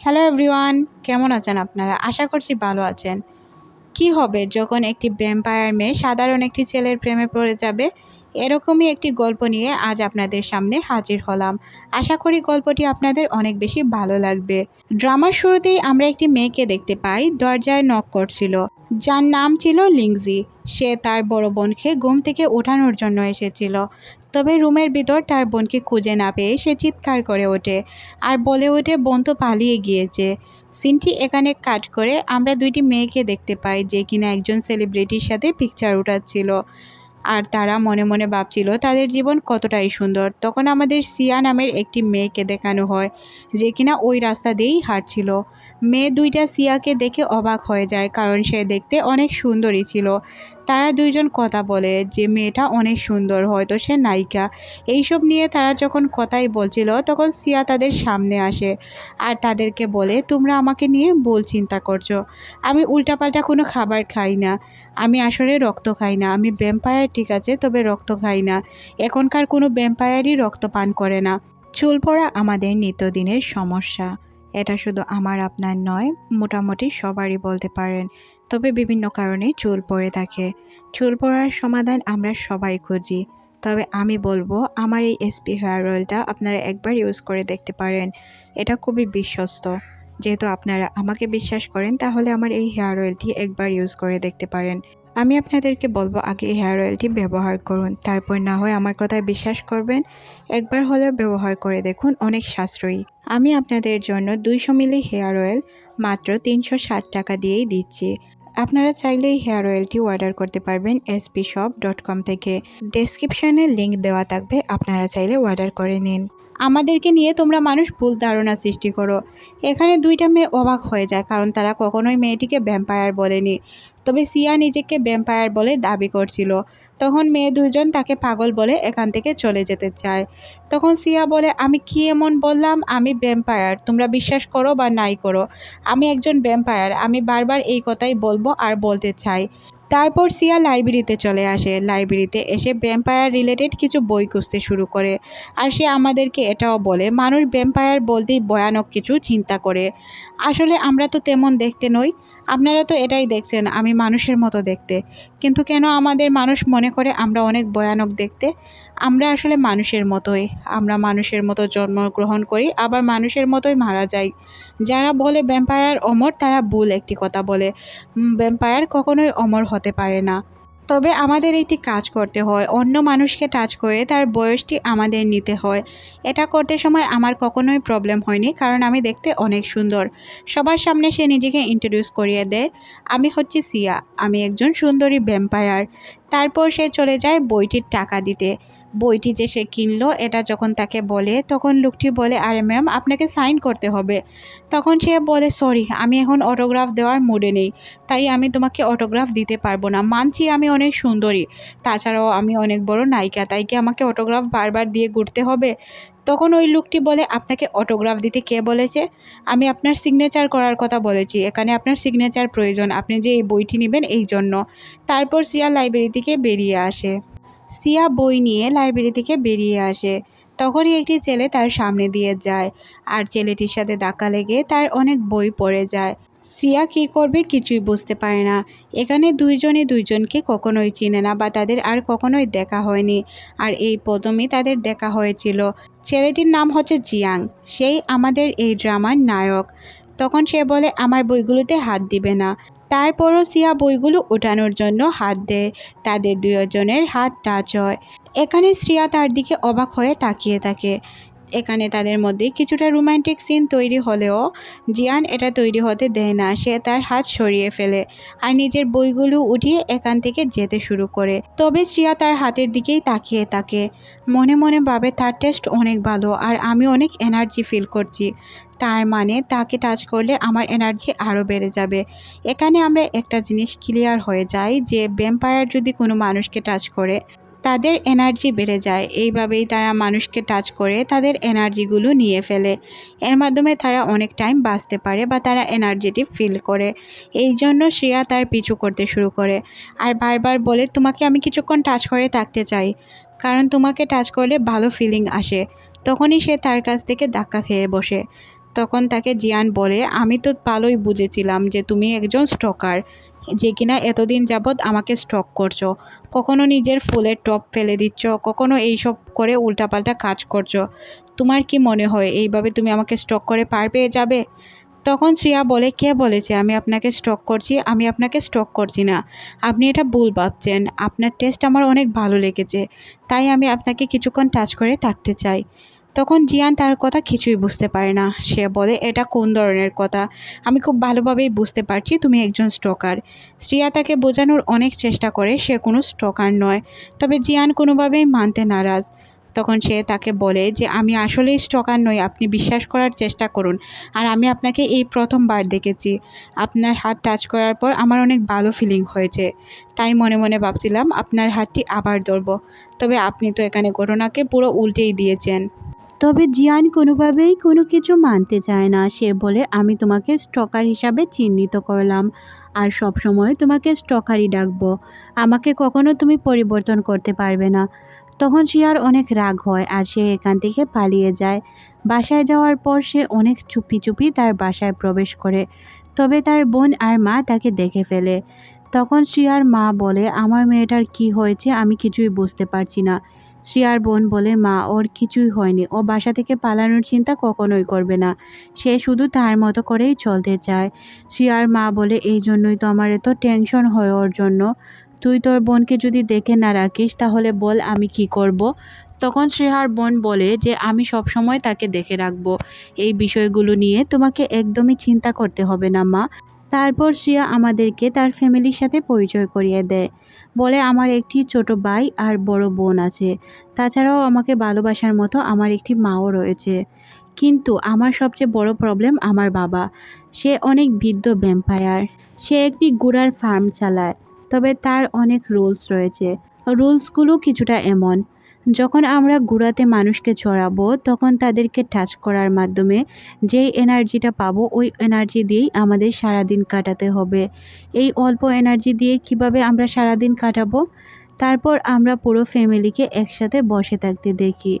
Hello everyone কেমন আছেন আপনারা? আশা করছি ভালো আছেন। কি হবে যখন একটি ভ্যাম্পায়ার মেয়ে সাধারণ একটি ছেলের প্রেমে পড়ে যাবে? এরকমই একটি গল্প নিয়ে আজ আপনাদের সামনে হাজির হলাম। আশা করি গল্পটি আপনাদের অনেক বেশি ভালো লাগবে। ড্রামার শুরুতেই আমরা একটি মেয়েকে দেখতে পাই, দরজায় নক করছিল। যার নাম ছিল লিংজি সে তার বড় বোনকে ঘুম থেকে ওঠানোর জন্য এসেছিল। তবে রুমের ভিতর তার বোনকে খুঁজে না পেয়ে সে চিৎকার করে ওঠে আর বলে ওঠে, বোন তো পালিয়ে গিয়েছে। সিনটি এখানে কাট করে আমরা দুইটি মেয়েকে দেখতে পাই যে কিনা একজন সেলিব্রিটির সাথে পিকচার উঠাচ্ছিল। আর তারা মনে মনে ভাবছিল, তাদের জীবন কতটাই সুন্দর। তখন আমাদের সিয়া নামের একটি মেয়েকে দেখানো হয় যে কিনা ওই রাস্তা দিয়েই হাঁটছিল। মেয়ে দুইটা সিয়াকে দেখে অবাক হয়ে যায় কারণ সে দেখতে অনেক সুন্দরী ছিল। তারা দুইজন কথা বলে যে মেয়েটা অনেক সুন্দর, হয়তো সে নায়িকা। এইসব নিয়ে তারা যখন কথাই বলছিল তখন সিয়া তাদের সামনে আসে আর তাদেরকে বলে, তোমরা আমাকে নিয়ে ভুল চিন্তা করছ। আমি উল্টাপাল্টা কোনো খাবার খাই না। আমি আসলে রক্ত খাই না। আমি ভ্যাম্পায়ার ঠিক আছে, তবে রক্ত খাই না। এখনকার কোনো ভ্যাম্পায়ারই রক্ত পান করে না। চুল পড়া আমাদের নিত্যদিনের সমস্যা। এটা শুধু আমার, আপনার নয়, মোটামুটি সবারই বলতে পারেন। তবে বিভিন্ন কারণে চুল পড়ে থাকে। চুল পড়ার সমাধান আমরা সবাই খুঁজি। তবে আমি বলব, আমার এই এসপি হেয়ার অয়েলটা আপনারা একবার ইউজ করে দেখতে পারেন। এটা খুবই বিশ্বস্ত। যেহেতু আপনারা আমাকে বিশ্বাস করেন, তাহলে আমার এই হেয়ার অয়েলটি একবার ইউজ করে দেখতে পারেন। আমি আপনাদেরকে বলব, আগে হেয়ার অয়েলটি ব্যবহার করুন। তারপর না হয় আমার কথায় বিশ্বাস করবেন। একবার হলেও ব্যবহার করে দেখুন, অনেক সাশ্রয়ী। আমি আপনাদের জন্য দুইশো মিলি হেয়ার অয়েল মাত্র তিনশো ষাট টাকা দিয়েই দিচ্ছি। আপনারা চাইলে এই হেয়ার অয়েলটি অর্ডার করতে পারবেন এসপি শপ ডট কম থেকে। ডেসক্রিপশানে লিঙ্ক দেওয়া থাকবে, আপনারা চাইলে অর্ডার করে নিন। আমাদেরকে নিয়ে তোমরা মানুষ ভুল ধারণা সৃষ্টি করো। এখানে দুইটা মেয়ে অবাক হয়ে যায়, কারণ তারা কখনোই মেয়েটিকে ভ্যাম্পায়ার বলেনি। তবে সিয়া নিজেকে ভ্যাম্পায়ার বলে দাবি করছিল। তখন মেয়ে দুজন তাকে পাগল বলে এখান থেকে চলে যেতে চায়। তখন সিয়া বলে, আমি কি এমন বললাম? আমি ভ্যাম্পায়ার তোমরা বিশ্বাস করো বা নাই করো। আমি একজন ভ্যাম্পায়ার আমি বারবার এই কথাই বলব আর বলতে চাই। তারপর সিয়া লাইব্রেরিতে চলে আসে। লাইব্রেরিতে এসে ভ্যাম্পায়ার রিলেটেড কিছু বই খুঁজতে শুরু করে আর সে আমাদেরকে এটাও বলে, মানুষ ভ্যাম্পায়ার বলতেই ভয়ানক কিছু চিন্তা করে। আসলে আমরা তো তেমন দেখতে নই। আপনারা তো এটাই দেখছেন, আমি মানুষের মতো দেখতে। কিন্তু কেন আমাদের মানুষ মনে করে আমরা অনেক ভয়ানক দেখতে? আমরা আসলে মানুষের মতোই। আমরা মানুষের মতো জন্মগ্রহণ করি, আবার মানুষের মতোই মারা যাই। যারা বলে ভ্যাম্পায়ার অমর, তারা ভুল একটি কথা বলে। ভ্যাম্পায়ার কখনোই অমর হতে পারে না। তবে আমাদের একটি কাজ করতে হয়। অন্য মানুষকে টাচ করে তার বয়সটি আমাদের নিতে হয়। এটা করতে সময় আমার কখনোই প্রবলেম হয়নি, কারণ আমি দেখতে অনেক সুন্দর। সবার সামনে সে নিজেকে ইন্ট্রোডিউস করিয়ে দেয়। আমি হচ্ছি সিয়া। আমি একজন সুন্দরী ভ্যাম্পায়ার তারপর সে চলে যায় বইটির টাকা দিতে। বইটি যে সে কিনলো, এটা যখন তাকে বলে, তখন লোকটি বলে, আরে ম্যাম, আপনাকে সাইন করতে হবে। তখন সে বলে, সরি, আমি এখন অটোগ্রাফ দেওয়ার মুডে নেই, তাই আমি তোমাকে অটোগ্রাফ দিতে পারব না। মানছি আমি অনেক সুন্দরী, তাছাড়াও আমি অনেক বড় নায়িকা, তাই কি আমাকে অটোগ্রাফ বারবার দিয়ে ঘুরতে হবে? তখন ওই লোকটি বলে, আপনাকে অটোগ্রাফ দিতে কে বলেছে? আমি আপনার সিগনেচার করার কথা বলেছি, এখানে আপনার সিগনেচার প্রয়োজন, আপনি যে এই বইটি নেবেন, এই জন্য। তারপর সিয়া লাইব্রেরি থেকে বেরিয়ে আসে। সিয়া বই নিয়ে লাইব্রেরি থেকে বেরিয়ে আসে। তখনই একটি ছেলে তার সামনে দিয়ে যায় আর ছেলেটির সাথে ধাক্কা লেগে তার অনেক বই পড়ে যায়। সিয়া কী করবে কিছুই বুঝতে পারে না। এখানে দুইজনে দুইজনকে কখনোই চিনে না বা তাদের আর কখনোই দেখা হয়নি। আর এই প্রথমেই তাদের দেখা হয়েছিল। ছেলেটির নাম হচ্ছে জিয়াং। সেই আমাদের এই ড্রামার নায়ক। তখন সে বলে, আমার বইগুলোতে হাত দিবে না। তারপরও সিয়া বইগুলো ওঠানোর জন্য হাত দেয়, তাদের দুজনের হাত টাচ হয় এখানে শ্রিয়া তার দিকে অবাক হয়ে তাকিয়ে থাকে। এখানে তাদের মধ্যে কিছুটা রোমান্টিক সিন তৈরি হলেও জিয়ান এটা তৈরি হতে দেয় না, সে তার হাত সরিয়ে ফেলে আর নিজের বইগুলো উঠিয়ে এখান থেকে যেতে শুরু করে। তবে শ্রিয়া তার হাতের দিকেই তাকিয়ে থাকে। মনে মনে ভাবে, তার টেস্ট অনেক ভালো আর আমি অনেক এনার্জি ফিল করছি। তার মানে তাকে টাচ করলে আমার এনার্জি আরও বেড়ে যাবে। এখানে আমরা একটা জিনিস ক্লিয়ার হয়ে যাই যে, ভ্যাম্পায়ার যদি কোনো মানুষকে টাচ করে তাদের এনার্জি বেড়ে যায়। এইভাবেই তারা মানুষকে টাচ করে, তাদের এনার্জিগুলো নিয়ে ফেলে। এর মাধ্যমে তারা অনেক টাইম বাঁচতে পারে বা তারা এনার্জেটিক ফিল করে। এই জন্য শ্রেয়া তার পিছু করতে শুরু করে। আর বারবার বলে, তোমাকে আমি কিছুক্ষণ টাচ করে থাকতে চাই। কারণ তোমাকে টাচ করলে ভালো ফিলিং আসে। তখনই সে তার কাছ থেকে ধাক্কা খেয়ে বসে। তখন তাকে জিয়ান বলে, আমি তো ভালোই বুঝেছিলাম যে তুমি একজন স্টকার যে কিনা এতদিন যাবৎ আমাকে স্টক করছ। কখনো নিজের ফুলের টপ ফেলে দিচ্ছ, কখনো এইসব করে উল্টাপাল্টা কাজ করছ। তোমার কি মনে হয় এইভাবে তুমি আমাকে স্টক করে পার পেয়ে যাবে? তখন শ্রিয়া বলে, কে বলেছে আমি আপনাকে স্টক করছি? আমি আপনাকে স্টক করছি না। আপনি এটা ভুল ভাবছেন। আপনার টেস্ট আমার অনেক ভালো লেগেছে। তাই আমি আপনাকে কিছুক্ষণ টাচ করে থাকতে চাই। তখন জিয়ান তার কথা কিছুই বুঝতে পারে না। সে বলে, এটা কোন ধরনের কথা? আমি খুব ভালোভাবেই বুঝতে পারছি তুমি একজন স্টকার শ্রিয়া তাকে বোঝানোর অনেক চেষ্টা করে, সে কোনো স্টকার নয়। তবে জিয়ান কোনোভাবেই মানতে নারাজ। তখন সে তাকে বলে যে, আমি আসলেই স্টকার নই, আপনি বিশ্বাস করার চেষ্টা করুন। আর আমি আপনাকে এই প্রথমবার দেখেছি। আপনার হাত টাচ করার পর আমার অনেক ভালো ফিলিং হয়েছে। তাই মনে মনে ভাবছিলাম, আপনার হাতটি আবার ধরবো। তবে আপনি তো এখানে ঘটনাকে পুরো উল্টেই দিয়েছেন। তবে জিয়ান কোনোভাবেই কোনো কিছু মানতে চায় না। সে বলে, আমি তোমাকে স্টকার হিসাবে চিহ্নিত করলাম আর সব সময় তোমাকে স্টকারই ডাকবো। আমাকে কখনো তুমি পরিবর্তন করতে পারবে না। তখন শিয়ার অনেক রাগ হয় আর সে এখান থেকে পালিয়ে যায়। বাসায় যাওয়ার পর সে অনেক চুপি চুপি তার বাসায় প্রবেশ করে। তবে তার বোন আর মা তাকে দেখে ফেলে। তখন শ্রিয়ার মা বলে, আমার মেয়েটার কি হয়েছে আমি কিছুই বুঝতে পারছি না। শ্রিয়ার বোন বলে মা, ওর কিছুই হয়নি। ও বাসা থেকে পালানোর চিন্তা কখনোই করবে না। সে শুধু তার মতো করেই চলতে চায়। শ্রিয়ার মা বলে, এই জন্যই তো আমার এত টেনশন হয় ওর জন্য। তুই তোর বোনকে যদি দেখে না রাখিস, তাহলে বল আমি কি করব। তখন শ্রেহার বোন বলে যে, আমি সব সময় তাকে দেখে রাখব। এই বিষয়গুলো নিয়ে তোমাকে একদমই চিন্তা করতে হবে না, মা। তারপর শ্রেয়া আমাদেরকে তার ফ্যামিলির সাথে পরিচয় করিয়ে দেয়। বলে, আমার একটি ছোট ভাই আর বড় বোন আছে। তাছাড়াও আমাকে ভালোবাসার মতো আমার একটি মাও রয়েছে। কিন্তু আমার সবচেয়ে বড় প্রবলেম আমার বাবা। সে অনেক বৃদ্ধ ভ্যাম্পায়ার সে একটি গুড়ার ফার্ম চালায়। তবে তার অনেক রুলস রয়েছে। রুলসগুলো কিছুটা এমন। যখন আমরা গুড়াতে মানুষকে চড়াবো তখন তাদেরকে টাচ করার মাধ্যমে যেই এনার্জিটা পাবো, ওই এনার্জি দিয়েই আমাদের সারাদিন কাটাতে হবে। এই অল্প এনার্জি দিয়ে কীভাবে আমরা সারাদিন কাটাবো? তারপর আমরা পুরো ফ্যামিলিকে একসাথে বসে থাকতে দেখি।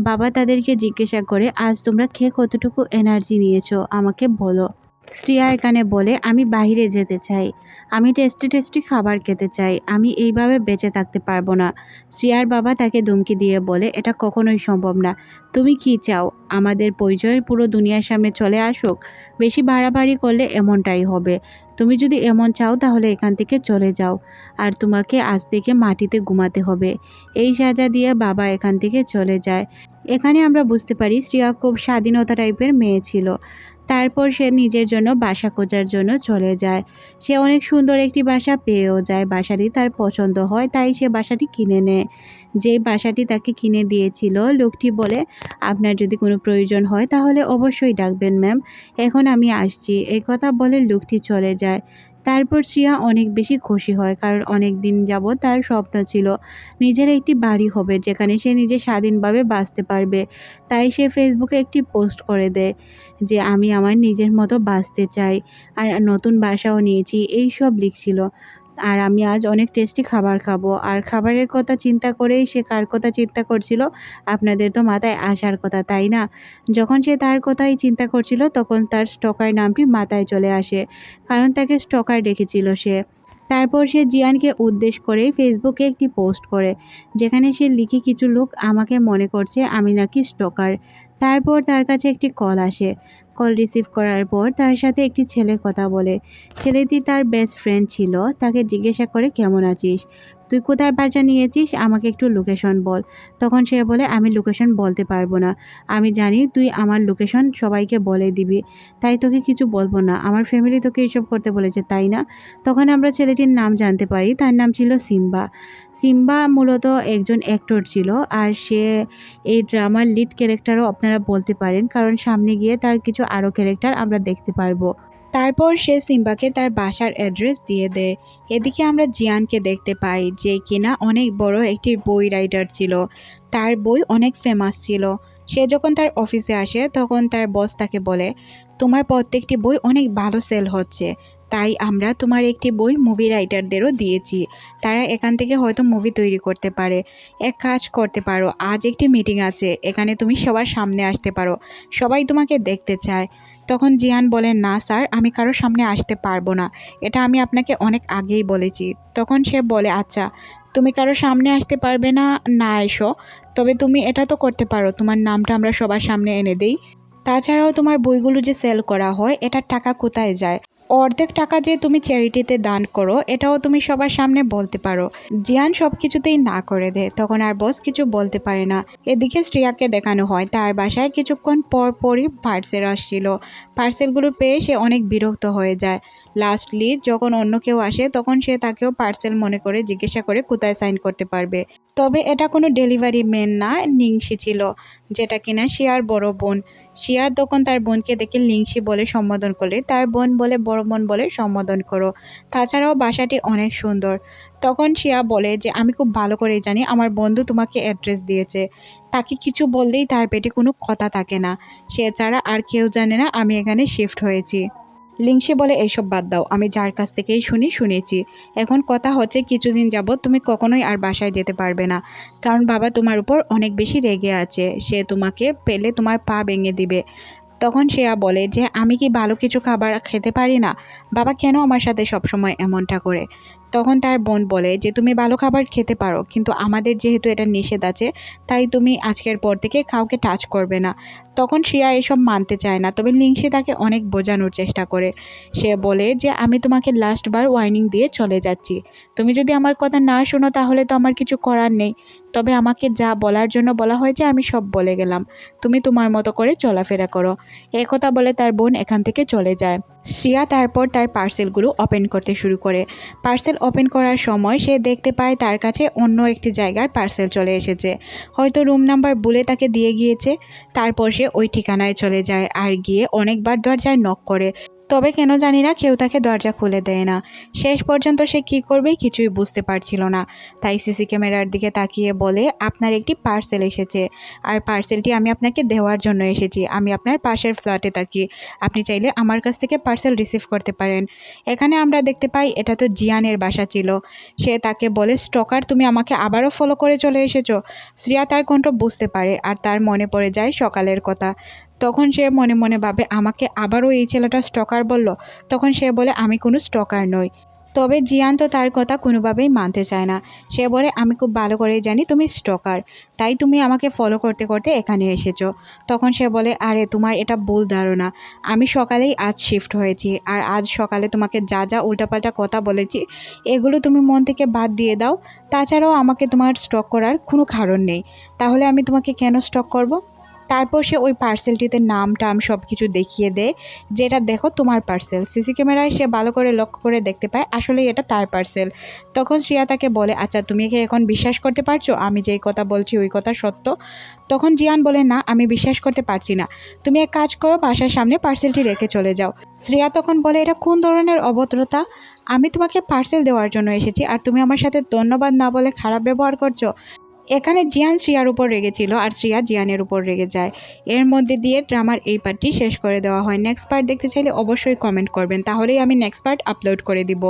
বাবা তাদেরকে জিজ্ঞাসা করে, আজ তোমরা খেয়ে কতটুকু এনার্জি নিয়েছো? আমাকে বলো। শ্রিয়া এখানে বলে, আমি বাইরে যেতে চাই। আমি টেস্টি টেস্টি খাবার খেতে চাই। আমি এইভাবে বেঁচে থাকতে পারব না। শ্রিয়ার বাবা তাকে ধমকি দিয়ে বলে, এটা কখনোই সম্ভব না। তুমি কি চাও? আমাদের পরিচয়ের পুরো দুনিয়ার সামনে চলে আসুক। বেশি বাড়াবাড়ি করলে এমনটাই হবে। তুমি যদি এমন চাও তাহলে এখান থেকে চলে যাও। আর তোমাকে আজ থেকে মাটিতে ঘুমাতে হবে। এই সাজা দিয়ে বাবা এখান থেকে চলে যায়। এখানে আমরা বুঝতে পারি, শ্রিয়া খুব স্বাধীনতা টাইপের মেয়ে ছিল। তারপর সে নিজের জন্য বাসা খোঁজার জন্য চলে যায়। সে অনেক সুন্দর একটি বাসা পেয়েও যায়। বাসাটি তার পছন্দ হয়, তাই সে বাসাটি কিনে নেয়। যে বাসাটি তাকে কিনে দিয়েছিল, লোকটি বলে, আপনার যদি কোনো প্রয়োজন হয় তাহলে অবশ্যই ডাকবেন, ম্যাম। এখন আমি আসছি। এই কথা বলে লোকটি চলে যায়। তারপর শ্রিয়া অনেক বেশি খুশি হয়, কারণ অনেক দিন যাব তার স্বপ্ন ছিল নিজের একটি বাড়ি হবে যেখানে সে নিজে স্বাধীনভাবে বাঁচতে পারবে। তাই সে ফেসবুকে একটি পোস্ট করে দেয় যে, আমি আমার নিজের মতো বাঁচতে চাই, আর নতুন বাসাও নিয়েছি। এই সব লিখছিল। আর আমি আজ অনেক টেস্টি খাবার খাব। আর খাবারের কথা চিন্তা করেই সে কার কথা চিন্তা করছিল? আপনাদের তো মাথায় আসার কথা, তাই না? যখন সে তার কথাই চিন্তা করছিল, তখন তার স্টকার নামটি মাথায় চলে আসে, কারণ তাকে স্টকার ডেকেছিল সে। তারপর সে জিয়ানকে উদ্দেশ্য করে ফেসবুকে একটি পোস্ট করে, যেখানে সে লিখে কিছু লোক আমাকে মনে করছে আমি নাকি স্টকার তারপর তার কাছে একটি কল আসে কল রিসিভ করার পর তার সাথে একটি ছেলে কথা বলে। ছেলেটি তার বেস্ট ফ্রেন্ড ছিল, তাকে জিজ্ঞাসা করে, কেমন আছিস? তুই কোথায় বাচ্চা নিয়েছিস? আমাকে একটু লোকেশন বল। তখন সে বলে, আমি লোকেশন বলতে পারব না। আমি জানি তুই আমার লোকেশন সবাইকে বলে দিবি। তাই তোকে কিছু বলব না। আমার ফ্যামিলি তোকে এইসব করতে বলেছে, তাই না? তখন আমরা ছেলেটির নাম জানতে পারি। তার নাম ছিল সিম্বা। সিম্বা মূলত একজন অ্যাক্টর ছিল আর সে এই ড্রামার লিড ক্যারেক্টারও আপনারা বলতে পারেন। কারণ সামনে গিয়ে তার কিছু আরও ক্যারেক্টার আমরা দেখতে পারব। তারপর সে সিম্বাকে তার বাসার অ্যাড্রেস দিয়ে দেয়। এদিকে আমরা জিয়ানকে দেখতে পাই, যে কিনা অনেক বড় একটি বই রাইটার ছিল। তার বই অনেক ফেমাস ছিল। সে যখন তার অফিসে আসে, তখন তার বস তাকে বলে, তোমার প্রত্যেকটি বই অনেক ভালো সেল হচ্ছে। তাই আমরা তোমার একটি বই মুভি রাইটারদেরও দিয়েছি। তারা এখান থেকে হয়তো মুভি তৈরি করতে পারে। এক কাজ করতে পারো, আজ একটি মিটিং আছে। এখানে তুমি সবার সামনে আসতে পারো। সবাই তোমাকে দেখতে চায়। তখন জিয়ান বলেন না, স্যার, আমি কারোর সামনে আসতে পারব না। এটা আমি আপনাকে অনেক আগেই বলেছি। তখন সে বলে আচ্ছা তুমি কারও সামনে আসতে পারবে না না এসো। তবে তুমি এটা তো করতে পারো, তোমার নামটা আমরা সবার সামনে এনে দেই। তাছাড়াও তোমার বইগুলো যে সেল করা হয়, এটার টাকা কোথায় যায়? অর্ধেক টাকা যে তুমি চ্যারিটিতে দান করো, এটাও তুমি সবার সামনে বলতে পারো। জিয়ান সব কিছুতেই না করে দেয় তখন আর বস কিছু বলতে পারে না। এদিকে শ্রেয়াকে দেখানো হয়, তার বাসায় কিছুক্ষণ পর পরই পার্সেল আসছিল পার্সেলগুলো পেয়ে সে অনেক বিরক্ত হয়ে যায়। লাস্টলি যখন অন্য কেউ আসে, তখন সে তাকেও পার্সেল মনে করে জিজ্ঞাসা করে কোথায় সাইন করতে পারবে। তবে এটা কোনো ডেলিভারি ম্যান না নিংসি ছিল, যেটা কিনা শিয়ার বড় বোন। শিয়ার তখন তার বোনকে দেখে লিংসি বলে সম্বোধন করলে, তার বোন বলে বড় বোন বলে সম্বোধন করো। তাছাড়াও বাসাটি অনেক সুন্দর। তখন শিয়া বলে যে, আমি খুব ভালো করেই জানি, আমার বন্ধু তোমাকে অ্যাড্রেস দিয়েছে। তাকে কিছু বললেই তার পেটে কোনো কথা থাকে না। সে ছাড়া আর কেউ জানে না, আমি এখানে শিফট হয়েছি। লিংসে বলে, এইসব বাদ দাও। আমি যার কাছ থেকেই শুনি, শুনেছি। এখন কথা হচ্ছে, কিছুদিন যাবৎ তুমি কখনোই আর বাসায় যেতে পারবে না। কারণ বাবা তোমার উপর অনেক বেশি রেগে আছে। সে তোমাকে পেলে তোমার পা ভেঙে দিবে। তখন শ্রেয়া বলে, যে আমি কি ভালো কিছু খাবার খেতে পারি না? বাবা কেন আমার সাথে সবসময় এমনটা করে? তখন তার বোন বলে যে, তুমি ভালো খাবার খেতে পারো, কিন্তু আমাদের যেহেতু এটা নিষেধ আছে, তাই তুমি আজকের পর থেকে কাউকে টাচ করবে না। তখন শ্রেয়া এসব মানতে চায় না, তবে লিংসি তাকে অনেক বোঝানোর চেষ্টা করে। সে বলে যে, আমি তোমাকে লাস্টবার ওয়ার্নিং দিয়ে চলে যাচ্ছি। তুমি যদি আমার কথা না শোনো, তাহলে তো আমার কিছু করার নেই। তবে আমাকে যা বলার জন্য বলা হয়েছে, আমি সব বলে গেলাম। তুমি তোমার মতো করে চলাফেরা করো। এ কথা বলে তার বোন এখান থেকে চলে যায়। শ্রিয়া তারপর তার পার্সেলগুলো ওপেন করতে শুরু করে। পার্সেল ওপেন করার সময় সে দেখতে পায় তার কাছে অন্য একটি জায়গার পার্সেল চলে এসেছে। হয়তো রুম নাম্বার বলে তাকে দিয়ে গিয়েছে। তারপর সে ওই ঠিকানায় চলে যায় আর গিয়ে অনেকবার দরজায় নক করে। তবে কেন জানি না কেউ তাকে দরজা খুলে দেয় না। শেষ পর্যন্ত সে কী করবে কিছুই বুঝতে পারছিল না। তাই সিসি ক্যামেরার দিকে তাকিয়ে বলে, আপনার একটি পার্সেল এসেছে। আর পার্সেলটি আমি আপনাকে দেওয়ার জন্য এসেছি। আমি আপনার পাশের ফ্ল্যাটে থাকি। আপনি চাইলে আমার কাছ থেকে পার্সেল রিসিভ করতে পারেন। এখানে আমরা দেখতে পাই, এটা তো জিয়ানের বাসা ছিল। সে তাকে বলে, স্টকার, তুমি আমাকে আবারও ফলো করে চলে এসেছ? শ্রিয়া তার কণ্ঠ বুঝতে পারে আর তার মনে পড়ে যায় সকালের কথা। তখন সে মনে মনে ভাবে, আমাকে আবারও এই ছেলেটা স্টকার বলল। তখন সে বলে, আমি কোনো স্টকার নই। তবে জিয়ান তো তার কথা কোনোভাবেই মানতে চায় না। সে বলে, আমি খুব ভালো করেই জানি তুমি স্টকার তাই তুমি আমাকে ফলো করতে করতে এখানে এসেছ। তখন সে বলে, আরে, তোমার এটা ভুল ধারণা। আমি সকালেই আজ শিফট হয়েছি, আর আজ সকালে তোমাকে যা যা উল্টাপাল্টা কথা বলেছি, এগুলো তুমি মন থেকে বাদ দিয়ে দাও। তাছাড়াও আমাকে তোমার স্টক করার কোনো কারণ নেই। তাহলে আমি তোমাকে কেন স্টক করব? তারপর সে ওই পার্সেলটিতে নাম, টাম সব কিছু দেখিয়ে দেয়, যেটা দেখো তোমার পার্সেল সিসি ক্যামেরায় সে ভালো করে লক্ষ্য করে দেখতে পায় আসলে এটা তার পার্সেল তখন শ্রিয়া তাকে বলে আচ্ছা তুমি কি এখন বিশ্বাস করতে পারছ? আমি যেই কথা বলছি ওই কথা সত্য? তখন জিয়ান বলে, না, আমি বিশ্বাস করতে পারছি না। তুমি এক কাজ করো, বাসার সামনে পার্সেলটি রেখে চলে যাও। শ্রেয়া তখন বলে, এটা কোন ধরনের অভদ্রতা? আমি তোমাকে পার্সেল দেওয়ার জন্য এসেছি, আর তুমি আমার সাথে ধন্যবাদ না বলে খারাপ ব্যবহার করছ? এখানে জিয়ান শ্রিয়ার উপর রেগেছিল আর শ্রিয়া জিয়ানের উপর রেগে যায়। এর মধ্যে দিয়ে ড্রামার এই পার্টটি শেষ করে দেওয়া হয়। নেক্সট পার্ট দেখতে চাইলে অবশ্যই কমেন্ট করবেন। তাহলেই আমি নেক্সট পার্ট আপলোড করে দিব।